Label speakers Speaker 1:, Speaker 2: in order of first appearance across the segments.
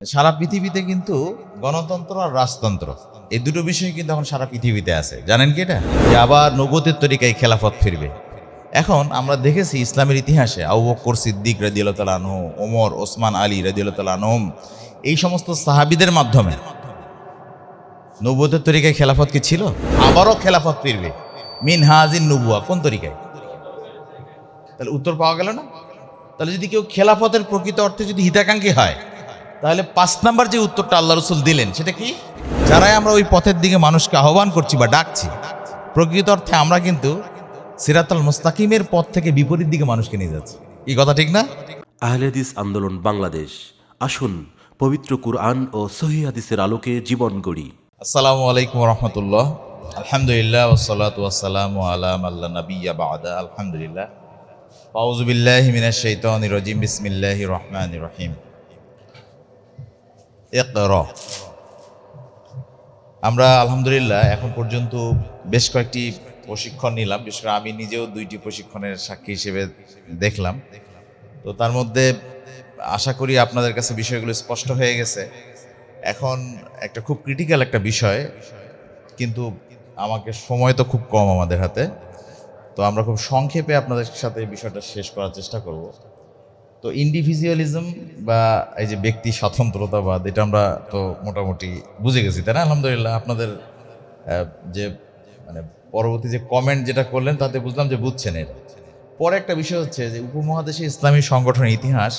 Speaker 1: সারা পৃথিবীতে কিন্তু গণতন্ত্র আর রাজতন্ত্র, এই দুটো বিষয় কিন্তু এখন সারা পৃথিবীতে আছে। জানেন কি এটা? যে আবার নবতের তরিকায় খেলাফত ফিরবে। এখন আমরা দেখেছি ইসলামের ইতিহাসে আবু বকর সিদ্দিক তাআলা ওমর, ওসমান আলী তাআলা আনহুম, এই সমস্ত সাহাবীদের মাধ্যমে নবতের তরিকায় খেলাফত কি ছিল? আবারও খেলাফত ফিরবে। মিন হাজিন নবুয়া, কোন তরিকায়? তাহলে উত্তর পাওয়া গেল না? তাহলে যদি কেউ খেলাফতের প্রকৃত অর্থে যদি হিতাকাঙ্ক্ষী হয় তাহলে পাঁচ নাম্বার যে উত্তরটা আল্লাহ রসুল দিলেন সেটা কি? যারাই আমরা ওই পথের দিকে মানুষকে আহ্বান করছি বা ডাকছি প্রকৃত অর্থে আমরা কিন্তু সিরাতাল মুস্তাকিমের পথ থেকে বিপরীত দিকে মানুষকে নিয়ে যাচ্ছি। এই কথা ঠিক না?
Speaker 2: আহলেদিস আন্দোলন বাংলাদেশ। আসুন পবিত্র কুরআন ও সহি হাদিসের আলোকে জীবন গড়ি।
Speaker 1: আসসালামু আলাইকুম রহমতুল্লাহ। আলহামদুলিল্লাহ ওসলাত ওয়াসালাম আলাম আল্লাহ নবিয়া বাদা। আলহামদুলিল্লাহ। ফাউজুবিল্লাহ মিনাশ শাইতানির রাজিম। বিসমিল্লাহির রহমানির রহিম। আমরা আলহামদুলিল্লাহ এখন পর্যন্ত বেশ কয়েকটি প্রশিক্ষণ নিলাম, বিশেষ করে আমি নিজেও দুইটি প্রশিক্ষণের সাক্ষী হিসেবে দেখলাম। তো তার মধ্যে আশা করি আপনাদের কাছে বিষয়গুলো স্পষ্ট হয়ে গেছে। এখন একটা খুব ক্রিটিক্যাল একটা বিষয়, কিন্তু আমাকে সময় তো খুব কম আমাদের হাতে। তো আমরা খুব সংক্ষেপে আপনাদের সাথে বিষয়টা শেষ করার চেষ্টা করব। তো ইন্ডিভিজুয়ালিজম বা এই যে ব্যক্তি স্বতন্ত্রতাবাদ, এটা আমরা তো মোটামুটি বুঝে গেছি, তাই না? আলহামদুলিল্লাহ, আপনাদের যে মানে পরবর্তী যে কমেন্ট যেটা করলেন, তাতে বুঝলাম যে বুঝছেন এটা পরে একটা বিষয় হচ্ছে যে, উপমহাদেশে ইসলামী সংগঠনের ইতিহাস,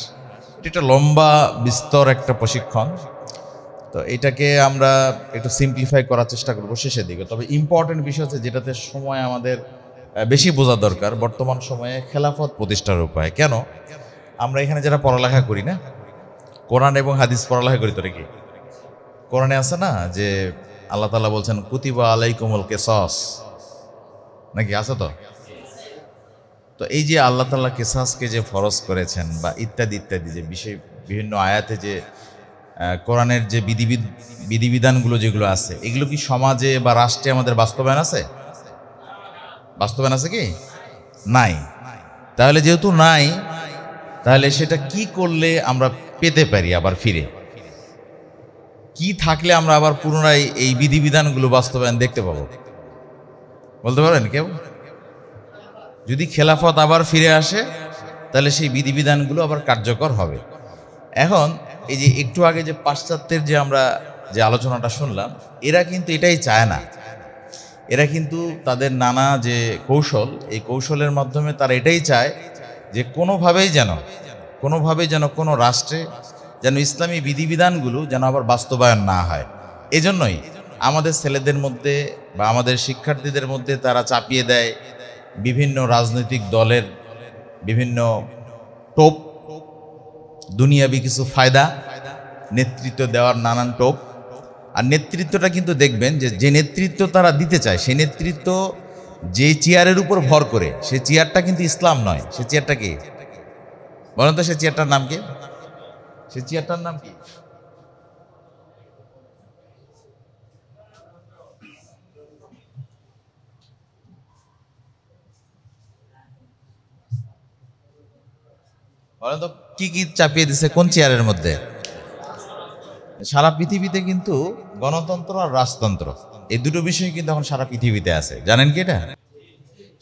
Speaker 1: এটা একটা লম্বা, বিস্তর একটা প্রশিক্ষণ। তো এটাকে আমরা একটু সিম্পলিফাই করার চেষ্টা করব শেষের দিকে। তবে ইম্পর্টেন্ট বিষয় হচ্ছে যেটাতে সময় আমাদের বেশি বোঝা দরকার। বর্তমান সময়ে খেলাফত প্রতিষ্ঠার উপায়। কেন? আমরা এখানে যারা পড়ালেখা করি না, কোরআন এবং হাদিস পড়ালেখা করি তোরে কি? কোরআনে আছে না যে আল্লাহ তালা বলছেন, কুতিবা আলাইকুমুল কেসস নাকি আছে তো? তো এই যে আল্লাহ তাল্লাহ কেসাসকে যে ফরজ করেছেন বা ইত্যাদি ইত্যাদি, যে বিষয়, বিভিন্ন আয়াতে যে কোরআনের যে বিধিবিধ, বিধিবিধানগুলো যেগুলো আছে, এগুলো কি সমাজে বা রাষ্ট্রে আমাদের বাস্তবায়ন আছে? বাস্তবায়ন আছে কি? নাই। তাহলে যেহেতু নাই তাহলে সেটা কি করলে আমরা পেতে পারি আবার ফিরে? কি থাকলে আমরা আবার পুনরায় এই বিধিবিধানগুলো বাস্তবায়ন দেখতে পাবো? বলতে পারেন কেউ? যদি খেলাফত আবার ফিরে আসে, তাহলে সেই বিধিবিধানগুলো আবার কার্যকর হবে। এখন এই যে একটু আগে যে পাশ্চাত্যের যে আমরা যে আলোচনাটা শুনলাম, এরা কিন্তু এটাই চায় না। এরা কিন্তু তাদের নানা যে কৌশল, এই কৌশলের মাধ্যমে তারা এটাই চায় যে কোনোভাবেই যেন কোনোভাবেই যেন কোনো রাষ্ট্রে যেন ইসলামী বিধিবিধানগুলো যেন আবার বাস্তবায়ন না হয়। এজন্যই আমাদের ছেলেদের মধ্যে বা আমাদের শিক্ষার্থীদের মধ্যে তারা চাপিয়ে দেয় বিভিন্ন রাজনৈতিক দলের বিভিন্ন টোপ, দুনিয়াবি কিছু ফায়দা, নেতৃত্ব দেওয়ার নানান টোপ। আর নেতৃত্বটা কিন্তু দেখবেন যে যে নেতৃত্ব তারা দিতে চায় সেই নেতৃত্ব যে চেয়ারের উপর ভর করে, সে চেয়ারটা কিন্তু ইসলাম নয়। সে চেয়ারটা কি? বলেন তো, সে চেয়ারটার নাম কি? সে চেয়ারটার নাম কি? বলেন তো, কি কি চাপিয়ে দিছে কোন চেয়ারের মধ্যে? সারা পৃথিবীতে কিন্তু গণতন্ত্র আর রাজতন্ত্র। এই দুটো বিষয় কিন্তু এখন সারা পৃথিবীতে আছে। জানেন কি এটা?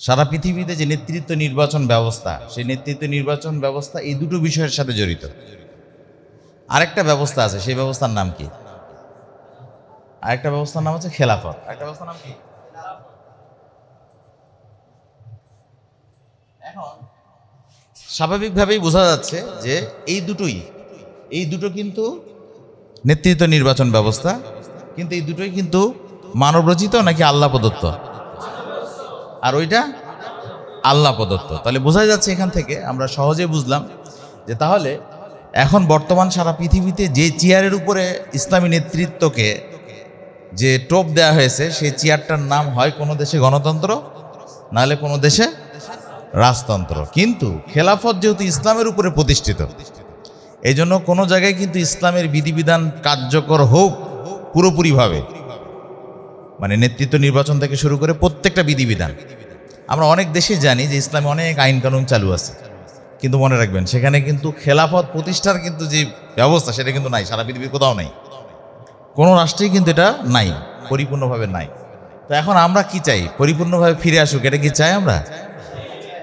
Speaker 1: সারা পৃথিবীতে যে নেতৃত্ব নির্বাচন ব্যবস্থা, সেই নেতৃত্ব নির্বাচন ব্যবস্থা এই দুটো বিষয়ের সাথে জড়িত। আরেকটা ব্যবস্থা আছে, সেই ব্যবস্থার নাম কি? আরেকটা ব্যবস্থার নাম হচ্ছে খেলাফত। আরেকটা ব্যবস্থার নাম কি? এখন স্বাভাবিকভাবেই বোঝা যাচ্ছে যে এই দুটোই, এই দুটো কিন্তু নেতৃত্ব নির্বাচন ব্যবস্থা, কিন্তু এই দুটোই কিন্তু মানবরচিত নাকি আল্লাহ প্রদত্ত? আর ওইটা আল্লাহ প্রদত্ত। তাহলে বোঝা যাচ্ছে এখান থেকে, আমরা সহজে বুঝলাম যে তাহলে এখন বর্তমান সারা পৃথিবীতে যে চেয়ারের উপরে ইসলামী নেতৃত্বকে যে টোপ দেওয়া হয়েছে, সেই চেয়ারটার নাম হয় কোনো দেশে গণতন্ত্র, নাহলে কোনো দেশে রাজতন্ত্র। কিন্তু খেলাফত যেহেতু ইসলামের উপরে প্রতিষ্ঠিত এই জন্য কোনো জায়গায় কিন্তু ইসলামের বিধিবিধান কার্যকর হোক পুরোপুরিভাবে। মানে নেতৃত্ব নির্বাচন থেকে শুরু করে প্রত্যেকটা বিধিবিধান। আমরা অনেক দেশে জানি যে ইসলামে অনেক আইন কানুন চালু আছে। কিন্তু মনে রাখবেন, সেখানে কিন্তু খেলাফত প্রতিষ্ঠার কিন্তু যে ব্যবস্থা, সেটা কিন্তু নাই, সারা পৃথিবীর কোথাও নাই। কোনো রাষ্ট্রেই কিন্তু এটা নাই, পরিপূর্ণভাবে নাই। তো এখন আমরা কি চাই? পরিপূর্ণভাবে ফিরে আসুক, এটা কি চাই আমরা?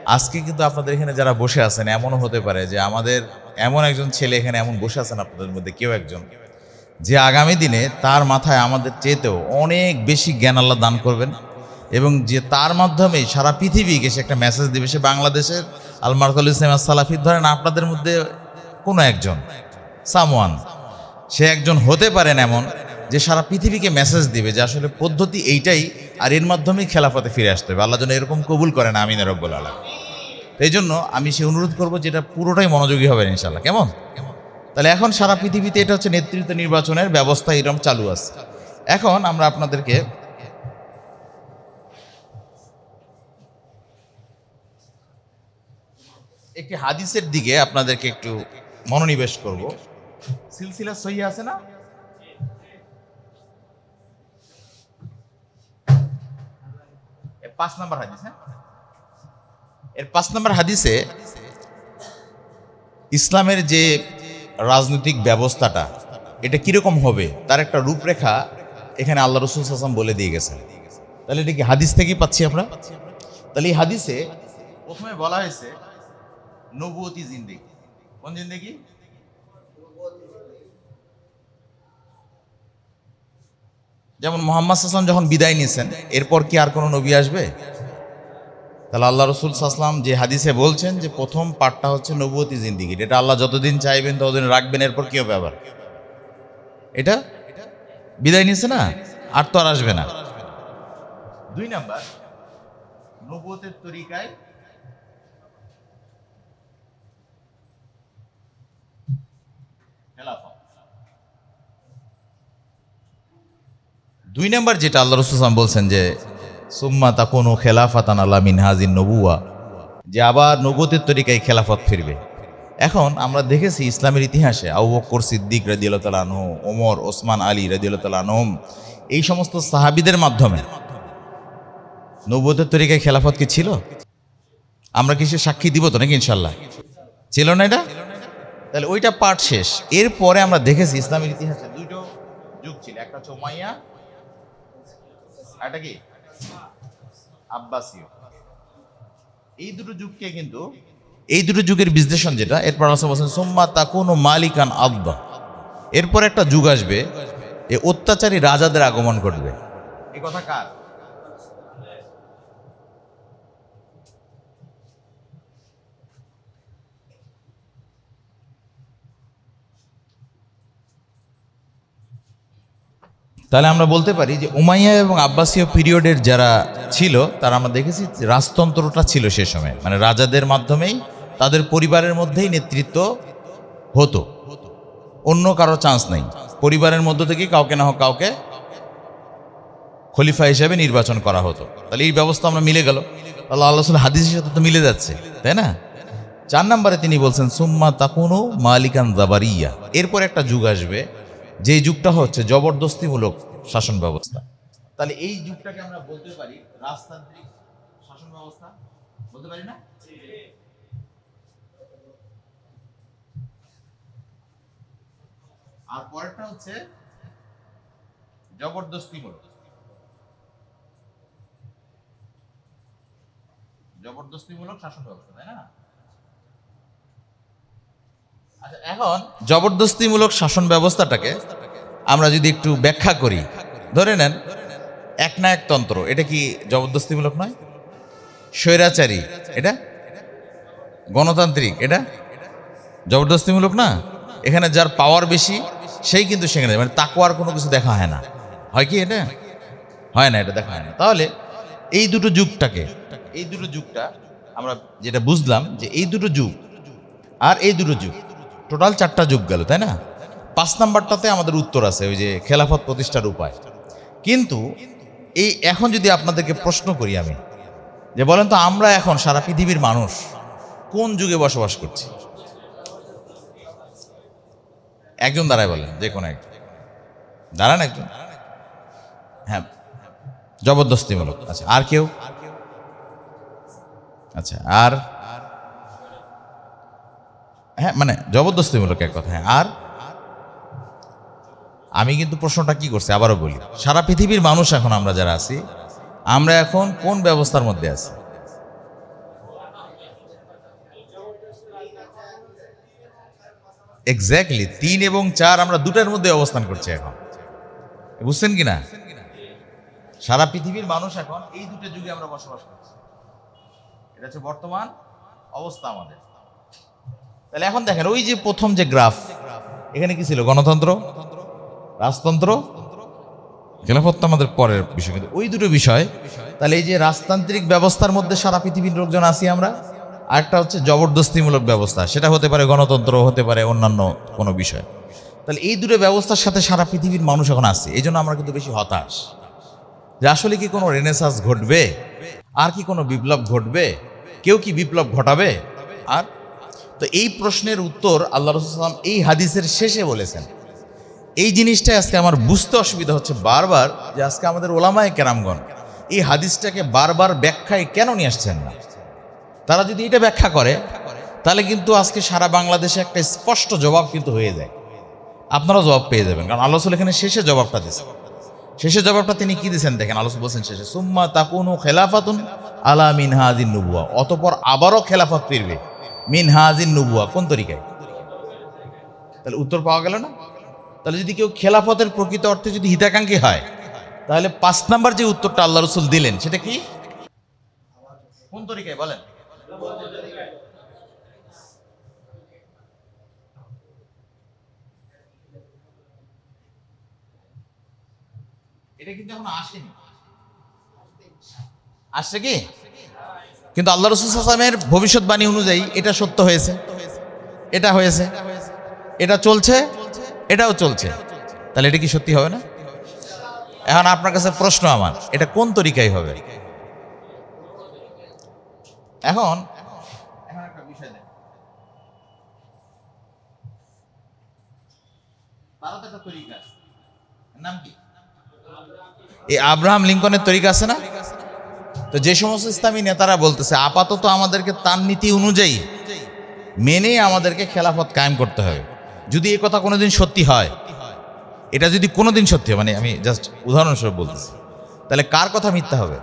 Speaker 1: আজকে কিন্তু আপনাদের এখানে যারা বসে আছেন, এমনও হতে পারে যে আমাদের এমন একজন ছেলে এখানে এমন বসে আছেন আপনাদের মধ্যে, কেউ একজন। যে আগামী দিনে তার মাথায় আমাদের চেয়েতেও অনেক বেশি জ্ঞান আল্লাহ দান করবেন এবং যে তার মাধ্যমে সারা পৃথিবীকে সে একটা মেসেজ দেবে। সে বাংলাদেশের আলমারকুল ইসলাম সালাফিদ ধরেন আপনাদের মধ্যে কোনো একজন, সামওয়ান, সে একজন হতে পারেন এমন যে সারা পৃথিবীকে মেসেজ দিবে যে আসলে পদ্ধতি এইটাই আর এর মাধ্যমেই খেলাফতে ফিরে আসতে হবে। আল্লাহ যেন এরকম কবুল করেন, আমিন রব্বুল আলম এই জন্য আমি সে অনুরোধ করব যেটা পুরোটাই মনোযোগী হবে ইনশাল্লাহ কেমন? তাহলে এখন সারা পৃথিবীতে এটা হচ্ছে নেতৃত্ব নির্বাচনের ব্যবস্থা এরকম চালু আছে। এখন আমরা আপনাদেরকে একটি হাদিসের দিকে আপনাদেরকে একটু মনোনিবেশ করব। সিলসিলা সহি আছে না? পাঁচ নাম্বার হাদিস হ্যাঁ? এর পাঁচ নাম্বার হাদিসে ইসলামের যে রাজনৈতিক ব্যবস্থাটা, এটা কীরকম হবে? তার একটা রূপরেখা এখানে আল্লাহ রসুল হাসান বলে দিয়ে গেছেন। তাহলে এটা কি হাদিস থেকেই পাচ্ছি আমরা? তাহলে এই হাদিসে প্রথমে বলা হয়েছে নবুয়তি জিন্দেগি। কোন জিন্দেগি? যেমন মোহাম্মদ হাসান যখন বিদায় নিয়েছেন, এরপর কি আর কোনো নবী আসবে? তাহলে আল্লাহ রসুল সাসলাম যে হাদিসে বলছেন যে প্রথম পার্টটা হচ্ছে নবুয়তি জিন্দিগি এটা আল্লাহ যতদিন চাইবেন ততদিন রাখবেন, এরপর কি হবে আবার? এটা? বিদায় নিয়েছে না? আর তো আর আসবে না। দুই নাম্বার, নবুয়তের তরিকায় দুই নাম্বার যেটা আল্লাহ রসুলাম বলছেন যে সুম্মা তাকুনু খেলাফাতান আল্লাহ মিনহাজিন নবুয়া যে আবার নবতের তরিকায় খেলাফত ফিরবে। এখন আমরা দেখেছি ইসলামের ইতিহাসে আবু বক্কর সিদ্দিক তাআলা আনহু, ওমর, ওসমান আলী তাআলা আনহুম, এই সমস্ত সাহাবিদের মাধ্যমে নবতের তরিকায় খেলাফত কি ছিল? আমরা কি সে সাক্ষী দিব তো নাকি ইনশাল্লাহ ছিল না এটা? তাহলে ওইটা পার্ট শেষ। এরপরে আমরা দেখেছি ইসলামের ইতিহাসে দুটো যুগ ছিল। একটা হচ্ছে এটা কি? আব্বাসীয়। এই দুটো যুগকে কিন্তু, এই দুটো যুগের বিশ্লেষণ যেটা, এরপর বলছেন, সোম্মা কোনো মালিকান আব্বা এরপর একটা যুগ আসবে, এ অত্যাচারী রাজাদের আগমন করবে এ কথা কার? তাহলে আমরা বলতে পারি যে উমাইয়া এবং আব্বাসীয় পিরিয়ডের যারা ছিল, তারা আমরা দেখেছি রাজতন্ত্রটা ছিল সে সময়। মানে রাজাদের মাধ্যমেই তাদের পরিবারের মধ্যেই নেতৃত্ব হতো। অন্য কারও চান্স নেই। পরিবারের মধ্য থেকে কাউকে না হোক কাউকে খলিফা হিসেবে নির্বাচন করা হতো। তাহলে এই ব্যবস্থা আমরা মিলে গেল। আল্লাহ আল্লাহ হাদিসের সাথে তো মিলে যাচ্ছে, তাই না? চার নম্বরে তিনি বলছেন, সুম্মা তাকুনু মালিকান জাবারিয়া। এরপর একটা যুগ আসবে যে যুগটা হচ্ছে জবরদস্তিমূলক শাসন ব্যবস্থা। তাহলে এই যুগটাকে আমরা বলতে পারি রাজতান্ত্রিক শাসন ব্যবস্থা। বলতে পারি না? আর পরেরটা হচ্ছে জবরদস্তিমূলক। জবরদস্তিমূলক শাসন ব্যবস্থা, তাই না? এখন জবরদস্তিমূলক শাসন ব্যবস্থাটাকে আমরা যদি একটু ব্যাখ্যা করি, ধরে নেন একনায়কতন্ত্র এটা কি জবরদস্তিমূলক নয়? স্বৈরাচারী, এটা? গণতান্ত্রিক, এটা? জবরদস্তিমূলক না? এখানে যার পাওয়ার বেশি, সেই কিন্তু সেখানে মানে তাকুয়ার কোনো কিছু দেখা হয় না। হয় কি এটা? হয় না, এটা দেখা হয় না। তাহলে এই দুটো যুগটাকে, এই দুটো যুগটা আমরা যেটা বুঝলাম যে এই দুটো যুগ আর এই দুটো যুগ। টোটাল চারটা যুগ গেল, তাই না? পাঁচ নাম্বারটাতে আমাদের উত্তর আছে, ওই যে খেলাফত প্রতিষ্ঠার উপায়। কিন্তু এই এখন যদি আপনাদেরকে প্রশ্ন করি আমি, যে বলেন তো আমরা এখন সারা পৃথিবীর মানুষ কোন যুগে বসবাস করছি? একজন দাঁড়ায় বলেন, যে কোনো একজন। দাঁড়ান একজন। হ্যাঁ জবরদস্তিমূলক। আচ্ছা আর কেউ? আচ্ছা আর হ্যাঁ মানে জবরদস্তিমূলক এক কথা হ্যাঁ আর আমি কিন্তু প্রশ্নটা কি করছি, আবারও বলি, সারা পৃথিবীর মানুষ এখন আমরা যারা আছি, আমরা এখন কোন ব্যবস্থার মধ্যে আছি? এক্স্যাক্টলি তিন এবং চার আমরা দুটার মধ্যে অবস্থান করছি এখন। বুঝছেন কি না? সারা পৃথিবীর মানুষ এখন এই দুটো যুগে আমরা বসবাস করছি। এটা হচ্ছে বর্তমান অবস্থা আমাদের। তাহলে এখন দেখেন, ওই যে প্রথম যে গ্রাফ, এখানে কি ছিল? গণতন্ত্র, রাজতন্ত্র, খেলাফত আমাদের পরের বিষয়, কিন্তু ওই দুটো বিষয়, তাহলে এই যে রাজতান্ত্রিক ব্যবস্থার মধ্যে সারা পৃথিবীর লোকজন আছি আমরা, আরেকটা হচ্ছে জবরদস্তিমূলক ব্যবস্থা, সেটা হতে পারে গণতন্ত্র, হতে পারে অন্যান্য কোনো বিষয়। তাহলে এই দুটো ব্যবস্থার সাথে সারা পৃথিবীর মানুষ এখন আছে, এই জন্য আমরা কিন্তু বেশি হতাশ। যে আসলে কি কোনো রেনেসাস ঘটবে? আর কি কোনো বিপ্লব ঘটবে? কেউ কি বিপ্লব ঘটাবে? আর তো এই প্রশ্নের উত্তর আল্লাহ রসুলাম এই হাদিসের শেষে বলেছেন। এই জিনিসটাই আজকে আমার বুঝতে অসুবিধা হচ্ছে বারবার যে আজকে আমাদের ওলামায় কেরামগণ এই হাদিসটাকে বারবার ব্যাখ্যায় কেন নিয়ে আসছেন না? তারা যদি এটা ব্যাখ্যা করে, তাহলে কিন্তু আজকে সারা বাংলাদেশে একটা স্পষ্ট জবাব কিন্তু হয়ে যায়। আপনারাও জবাব পেয়ে যাবেন, কারণ রসুল এখানে শেষে জবাবটা দিয়েছে শেষে জবাবটা তিনি কি দিয়েছেন দেখেন আলোচনা বলছেন শেষে, সুম্মা তাকুনু খেলাফাতুন আলা মিন হাজিন নুবুয়া অতপর আবারও খেলাফত ফিরবে। মিন হাজিন নুবুয়া, কোন তরিকায়? তাহলে উত্তর পাওয়া গেল না? তাহলে যদি কেউ খেলাফতের প্রকৃত অর্থে যদি হিতাকাঙ্ক্ষী হয়, তাহলে পাঁচ নাম্বার যে উত্তরটা আল্লাহ রসুল দিলেন, সেটা কি? কোন তরিকায় বলেন? এটা কিন্তু এখন আসেনি। আসছে কি? কিন্তু আল্লাহ রসুল আসলামের ভবিষ্যৎবাণী অনুযায়ী এটা সত্য হয়েছে। এটা হয়েছে। এটা চলছে। এটাও চলছে। তাহলে এটা কি সত্যি হবে না? এখন আপনার কাছে প্রশ্ন আমার, এটা কোন তরিকায় হবে? এখন এই আব্রাহাম লিঙ্কনের তরিকা আছে না? তো যে সমস্ত ইসলামী নেতারা বলতেছে, আপাতত আমাদেরকে তার নীতি অনুযায়ী মেনে আমাদেরকে খেলাফত কায়েম করতে হবে। যদি এই কথা কোনোদিন সত্যি হয়, এটা যদি কোনোদিন সত্যি হয় মানে আমি জাস্ট উদাহরণস্বরূপ বলতেছি, তাহলে কার কথা মিথ্যা হবে?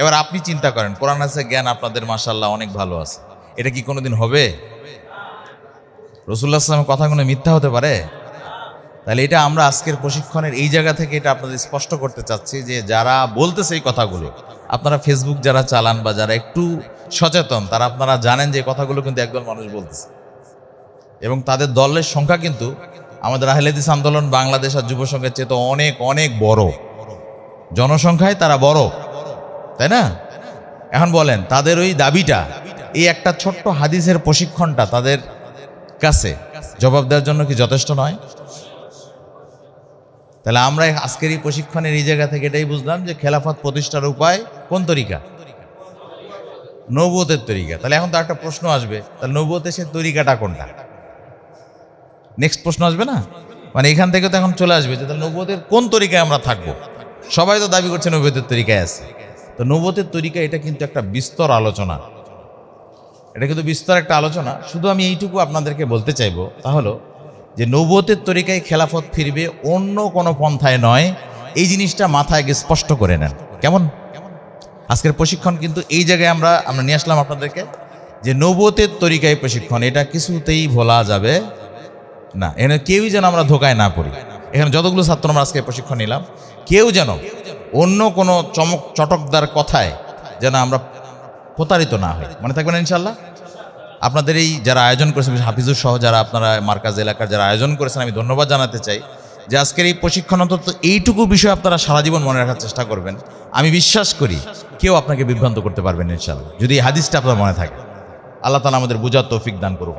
Speaker 1: এবার আপনি চিন্তা করেন, কোরআন আছে, জ্ঞান আপনাদের মাসাল্লাহ অনেক ভালো আছে। এটা কি কোনোদিন হবে? রসুল্লাহ আসলামের কথাগুলো মিথ্যা হতে পারে? তাহলে এটা আমরা আজকের প্রশিক্ষণের এই জায়গা থেকে এটা আপনাদের স্পষ্ট করতে চাচ্ছি যে যারা বলতেছে এই কথাগুলো, আপনারা ফেসবুক যারা চালান বা যারা একটু সচেতন, তারা আপনারা জানেন যে কথাগুলো কিন্তু একদল মানুষ বলতেছে। এবং তাদের দলের সংখ্যা কিন্তু আমাদের আহলেদিস আন্দোলন বাংলাদেশ আর যুব সংঘের চেয়ে তো অনেক অনেক বড়। জনসংখ্যায় তারা বড়, তাই না? এখন বলেন, তাদের ওই দাবিটা, এই একটা ছোট্ট হাদিসের প্রশিক্ষণটা তাদের কাছে জবাব দেওয়ার জন্য কি যথেষ্ট নয়? তাহলে আমরা আজকের এই প্রশিক্ষণের এই জায়গা থেকে এটাই বুঝলাম যে খেলাফত প্রতিষ্ঠার উপায় কোন তরিকা? নবুয়তের তরিকা। তাহলে এখন তো একটা প্রশ্ন আসবে, তাহলে নবুয়তের সে তরিকাটা কোনটা? নেক্সট প্রশ্ন আসবে না? মানে এখান থেকে তো এখন চলে আসবে যে তাহলে নবুয়তের কোন তরিকায় আমরা থাকব? সবাই তো দাবি করছে নবুয়তের তরিকায় আছে। তো নবুয়তের তরিকা এটা কিন্তু একটা বিস্তর আলোচনা। এটা কিন্তু বিস্তর একটা আলোচনা। শুধু আমি এইটুকু আপনাদেরকে বলতে চাইব, তা হলো যে নবতের তরিকায় খেলাফত ফিরবে অন্য কোনো পন্থায় নয়, এই জিনিসটা মাথায় আগে স্পষ্ট করে নেন। কেমন? আজকের প্রশিক্ষণ কিন্তু এই জায়গায় আমরা আমরা নিয়ে আসলাম আপনাদেরকে যে নবতের তরিকায় প্রশিক্ষণ, এটা কিছুতেই ভোলা যাবে না। এখানে কেউই যেন আমরা ধোকায় না পড়ি। এখানে যতগুলো ছাত্র আমরা আজকে প্রশিক্ষণ নিলাম, কেউ যেন অন্য কোনো চমক চটকদার কথায় যেন আমরা প্রতারিত না হই। মনে থাকবেন ইনশাল্লাহ আপনাদের এই যারা আয়োজন করেছেন হাফিজুর সহ যারা আপনারা মার্কাজ এলাকার যারা আয়োজন করেছেন, আমি ধন্যবাদ জানাতে চাই যে আজকের এই প্রশিক্ষণ অন্তত এইটুকু বিষয় আপনারা সারা জীবন মনে রাখার চেষ্টা করবেন। আমি বিশ্বাস করি কেউ আপনাকে বিভ্রান্ত করতে পারবেন ইনশাল্লাহ যদি এই হাদিসটা আপনার মনে থাকে, আল্লাহ তালা আমাদের বোঝার তৌফিক দান করুক।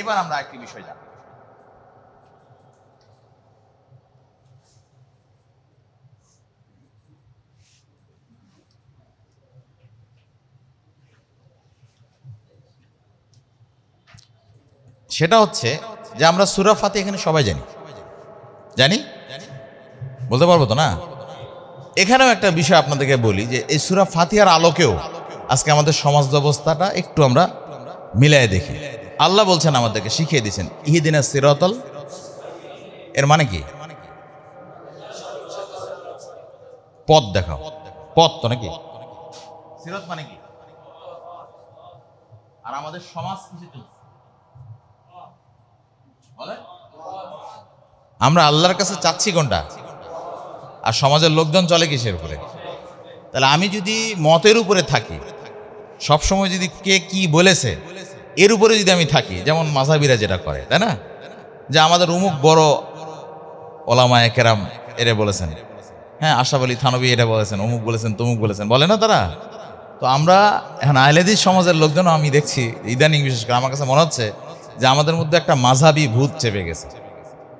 Speaker 1: এবার আমরা একটি বিষয় জানি সেটা হচ্ছে যে আমরা সুরা ফাতে এখানে সবাই জানি। জানি? বলতে পারব তো না? এখানেও একটা বিষয় আপনাদেরকে বলি যে এই সুরা ফাতিহার আলোকেও আজকে আমাদের সমাজ ব্যবস্থাটা একটু আমরা মিলাই দেখি। আল্লাহ বলছেন আমাদেরকে, শিখিয়ে দিয়েছেন, ইহিদিনা সিরতল এর মানে কি? পথ দেখাও। পথ তো নাকি? সিরত মানে কি? আর আমাদের সমাজ কিছু বলে আমরা আল্লাহর কাছে চাচ্ছি কোনটা? আর সমাজের লোকজন চলে কিসের উপরে? তাহলে আমি যদি মতের উপরে থাকি, সবসময় যদি কে কি বলেছে, এর উপরে যদি আমি থাকি, যেমন মাঝাবিরা যেটা করে, তাই না? যে আমাদের উমুক বড় ওলামায় কেরাম এরে বলেছেন। হ্যাঁ আশাফ আলী থানবী এটা বলেছেন, অমুক বলেছেন, তমুক বলেছেন, বলে না তারা? তো আমরা এখন আহলেদিস সমাজের লোকজনও আমি দেখছি, ইদানিং বিশেষ করে আমার কাছে মনে হচ্ছে যে আমাদের মধ্যে একটা মাঝাবি ভূত চেপে গেছে।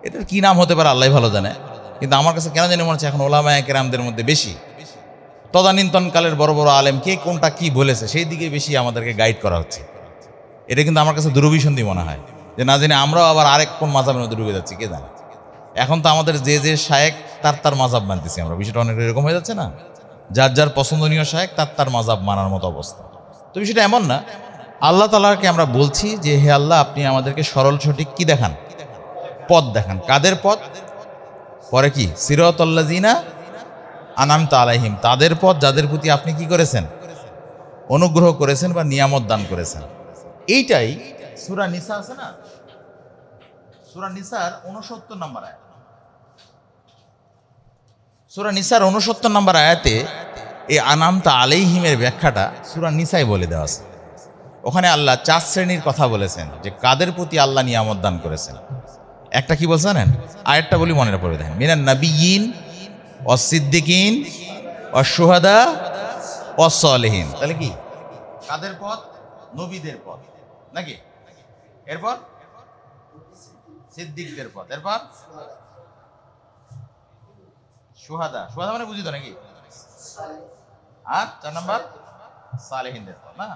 Speaker 1: এটার কি নাম হতে পারে আল্লাহ ভালো জানে। কিন্তু আমার কাছে কেন জানি মনে হচ্ছে এখন ওলামায় কেরামদের মধ্যে বেশি। তদানীন্তনকালের বড় বড় আলেম কে কোনটা কি বলেছে, সেই দিকে বেশি আমাদেরকে গাইড করা হচ্ছে। এটা কিন্তু আমার কাছে দুরভিসন্ধি মনে হয়। যে না জানি আমরাও আবার আরেক কোন মাঝাবের মধ্যে ডুবে যাচ্ছি, কে জানে। এখন তো আমাদের যে যে শায়েক, তার তার মাজাব মানতেছি আমরা। বিষয়টা অনেক এরকম হয়ে যাচ্ছে না? যার যার পছন্দনীয় শায়েক, তার তার মাজাব মানার মতো অবস্থা। তো বিষয়টা এমন না আল্লাহ তালাকে আমরা বলছি যে, হে আল্লাহ, আপনি আমাদেরকে সরল, সঠিক কি দেখান? পথ দেখান। কাদের পথ? পরে কি? সিরতল্লাজিনা আনামত আলাইহিম। তাদের পথ যাদের প্রতি আপনি কি করেছেন? অনুগ্রহ করেছেন বা নিয়ামত দান করেছেন। এইটাই সুরা নিসা আছে না? সুরা নিসার উনসত্তর নম্বর আয়াত। সুরা নিসার উনসত্তর নম্বর আয়াতে এই আনামতা আলাইহিমের ব্যাখ্যাটা সুরা নিসাই বলে দেওয়া আছে। ওখানে আল্লাহ চার শ্রেণির কথা বলেছেন যে কাদের প্রতি আল্লাহ নিয়ামত দান করেছেন। একটা কি বলছেন আরেকটা বলি মনে পড়ে দেখেন। মিনান নাবিয়িন অসিদ্দিকিন অসুহাদা অসলেহীন তাহলে কি? কাদের পথ? নবীদের পথ। নাকি? এরপর? সিদ্দিকদের পথ। এরপর? সুহাদা সুহাদা মানে বুঝি তো নাকি? আর চার নম্বর? সালেহিনদের পথ, না?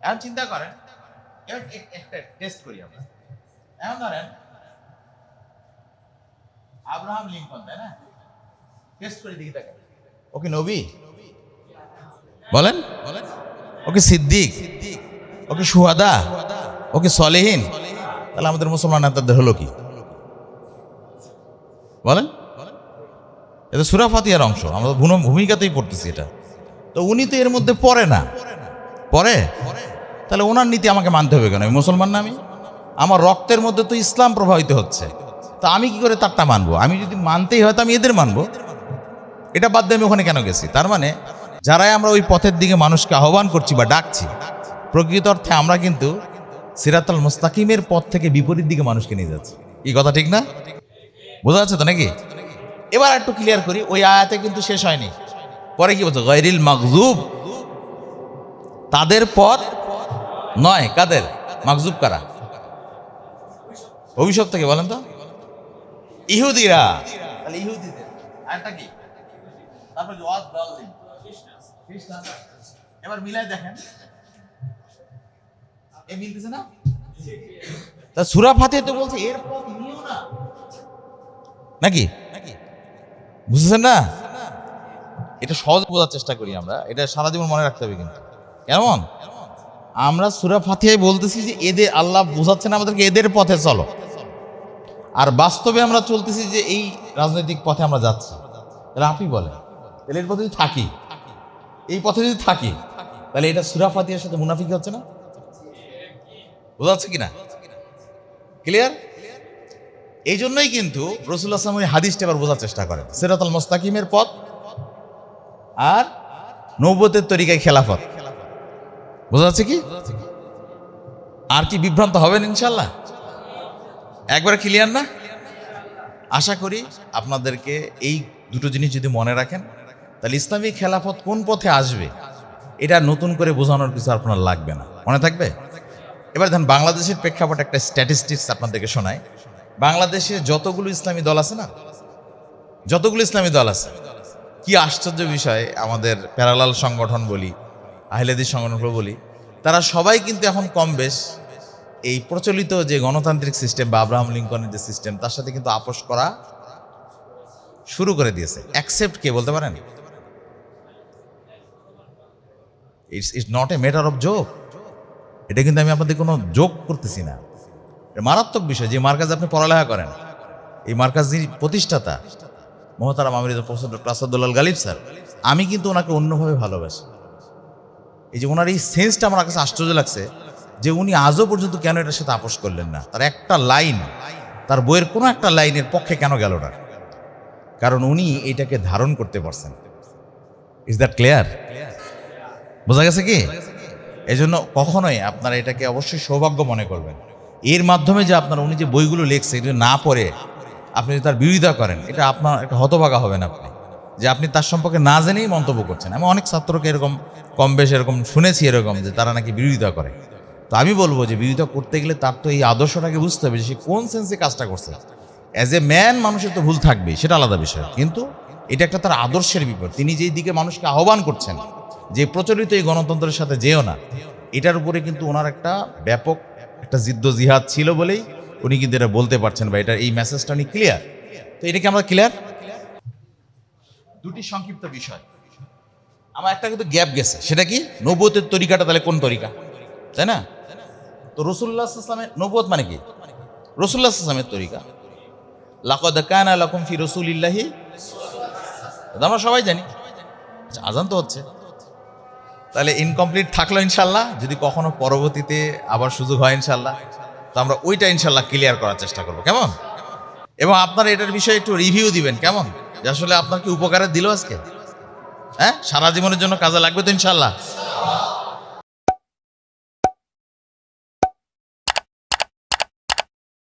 Speaker 1: এখন চিন্তা করেন একটা টেস্ট করি আমরা। এখন ধরেন, আব্রাহাম লিঙ্কন, তাই না? টেস্ট দেখি তাকে। ওকে নবী? বলেন। বলেন ওকে সিদ্দিক? ওকে সুহাদা? ওকে সলেহীন? তাহলে আমাদের মুসলমান নেতাদের হলো কি? বলেন। এটা সুরা ফাতিয়ার অংশ, আমরা ভূমিকাতেই পড়তেছি এটা। তো উনি তো এর মধ্যে পড়ে না। পড়ে তাহলে ওনার নীতি আমাকে মানতে হবে কেন? মুসলমান না আমি? আমার রক্তের মধ্যে তো ইসলাম প্রভাবিত হচ্ছে। তা আমি কি করে তারটা মানবো? আমি যদি মানতেই হয়, তো আমি এদের মানবো? এটা বাদ দিয়ে আমি ওখানে কেন গেছি? তার মানে যারাই আমরা ওই পথের দিকে মানুষকে আহ্বান করছি বা ডাকছি, প্রকৃত অর্থে আমরা কিন্তু সিরাতাল মুস্তাকিমের পথ থেকে বিপরীত দিকে মানুষকে নিয়ে যাচ্ছি। এই কথা ঠিক না? বোঝা যাচ্ছে তো নাকি? এবার একটু ক্লিয়ার করি, ওই আয়াতে কিন্তু শেষ হয়নি। পরে কি বলছে? গৈরিল মাকজুব তাদের পথ নয়, কাদের? মাকজুব কারা? অভিশপ্ত থেকে বলেন তো। ইহুদিরা। ইহুদিদের। দেখেন। তা সুরা ফাতে বলছে এর পথ না। নাকি? নাকি? বুঝতেছেন না? এটা সহজ বোঝার চেষ্টা করি আমরা। এটা সারা জীবন মনে রাখতে হবে কিন্তু। কেমন? আমরা সুরা ফাতিহায় বলতেছি যে এদের আল্লাহ বোঝাচ্ছেন আমাদেরকে এদের পথে চলো। আর বাস্তবে আমরা চলতেছি যে এই রাজনৈতিক পথে আমরা যাচ্ছি। তাহলে আপনি বলেন, তাহলে এর পথে যদি থাকি, এই পথে যদি থাকি, তাহলে এটা সুরা ফাতিহার সাথে মুনাফিকি হচ্ছে না? বোঝা যাচ্ছে কিনা ক্লিয়ার এই জন্যই কিন্তু রসুল আসলাম ওই হাদিসটা এবার বোঝার চেষ্টা করেন। সেরাতল মোস্তাকিমের পথ আর নৌবতের তরিকায় খেলাফত। বোঝা যাচ্ছে কি? আর কি বিভ্রান্ত হবেন ইনশাল্লাহ? একবার ক্লিয়ার না? আশা করি আপনাদেরকে এই দুটো জিনিস যদি মনে রাখেন, তাহলে ইসলামী খেলাফত কোন পথে আসবে, এটা নতুন করে বোঝানোর কিছু আপনার লাগবে না। মনে থাকবে? এবার দেখেন, বাংলাদেশের প্রেক্ষাপট একটা স্ট্যাটিস্টিক্স আপনাদেরকে শোনায় বাংলাদেশে যতগুলো ইসলামী দল আছে না, যতগুলো ইসলামী দল আছে, কি আশ্চর্য বিষয়, আমাদের প্যারালাল সংগঠন বলি আহিলেদির সংগঠনগুলো বলি, তারা সবাই কিন্তু এখন কম বেশ এই প্রচলিত যে গণতান্ত্রিক সিস্টেম বা আব্রাহাম লিঙ্কনের যে সিস্টেম তার সাথে কিন্তু আপোষ করা শুরু করে দিয়েছে। অ্যাকসেপ্ট কে বলতে পারেন? It's it's not a matter of joke এটা কিন্তু আমি আপনাদের কোনো জোক করতেছি না। মারাত্মক বিষয় যে মার্কাজে আপনি পড়ালেখা করেন। এই মার্কাজ যিনি প্রতিষ্ঠাতা। মহতারাম আমির professor doctor Asadullah Ghalib sir, আমি কিন্তু ওনাকে অন্যভাবে ভালোবাসি। এই যে ওনার এই সেন্সটা আমার কাছে আশ্চর্য লাগছে যে উনি আজও পর্যন্ত কেন এটার সাথে আপোষ করলেন না। তার একটা লাইন, তার বইয়ের কোনো একটা লাইনের পক্ষে কেন গেল না? কারণ উনি এটাকে ধারণ করতে পারছেন। ইজ দ্যাট ক্লিয়ার বোঝা গেছে কি? এই জন্য কখনোই আপনারা এটাকে অবশ্যই সৌভাগ্য মনে করবেন। এর মাধ্যমে যে আপনার উনি যে বইগুলো লিখছে এগুলো না পড়ে আপনি যদি তার বিরোধিতা করেন, এটা আপনার একটা হতভাগা হবেন আপনি। যে আপনি তার সম্পর্কে না জেনেই মন্তব্য করছেন। আমি অনেক ছাত্রকে এরকম কম বেশ এরকম শুনেছি এরকম যে তারা নাকি বিরোধিতা করে। তো আমি বলব যে বিরোধিতা করতে গেলে তার তো এই আদর্শটাকে বুঝতে হবে যে সে কোন সেন্সে কাজটা করছে। অ্যাজ এ ম্যান মানুষের তো ভুল থাকবেই, সেটা আলাদা বিষয়। কিন্তু এটা একটা তার আদর্শের বিপদ তিনি যেই দিকে মানুষকে আহ্বান করছেন, যে প্রচলিত এই গণতন্ত্রের সাথে যেও না, এটার উপরে কিন্তু ওনার একটা ব্যাপক একটা জিদ্দ জিহাদ ছিল বলেই উনি কিন্তু এটা বলতে পারছেন বা এটা এই মেসেজটা উনি ক্লিয়ার তো এটা কি আমরা ক্লিয়ার দুটি সংক্ষিপ্ত বিষয়। আমার একটা কিন্তু গ্যাপ গেছে। সেটা কি? নবতের তরিকাটা তাহলে কোন তরিকা? তাই না? তো রসুল্লাহ ইসলামের নবত মানে কি? রসুল্লাহ ইসলামের তরিকা। লাকদ কানা লাকুম ফি রসুলিল্লাহি। আমরা সবাই জানি। আচ্ছা, আজান তো হচ্ছে। তাহলে ইনকমপ্লিট থাকল ইনশাল্লাহ যদি কখনো পরবর্তীতে আবার সুযোগ হয় ইনশাল্লাহ তো আমরা ওইটা ইনশাল্লাহ ক্লিয়ার করার চেষ্টা করব। কেমন? এবং আপনারা এটার বিষয়ে একটু রিভিউ দিবেন। কেমন? আসলে আপনার কি উপকারে দিল আজকে? হ্যাঁ? সারা জীবনের জন্য কাজে লাগবে তো ইনশাল্লাহ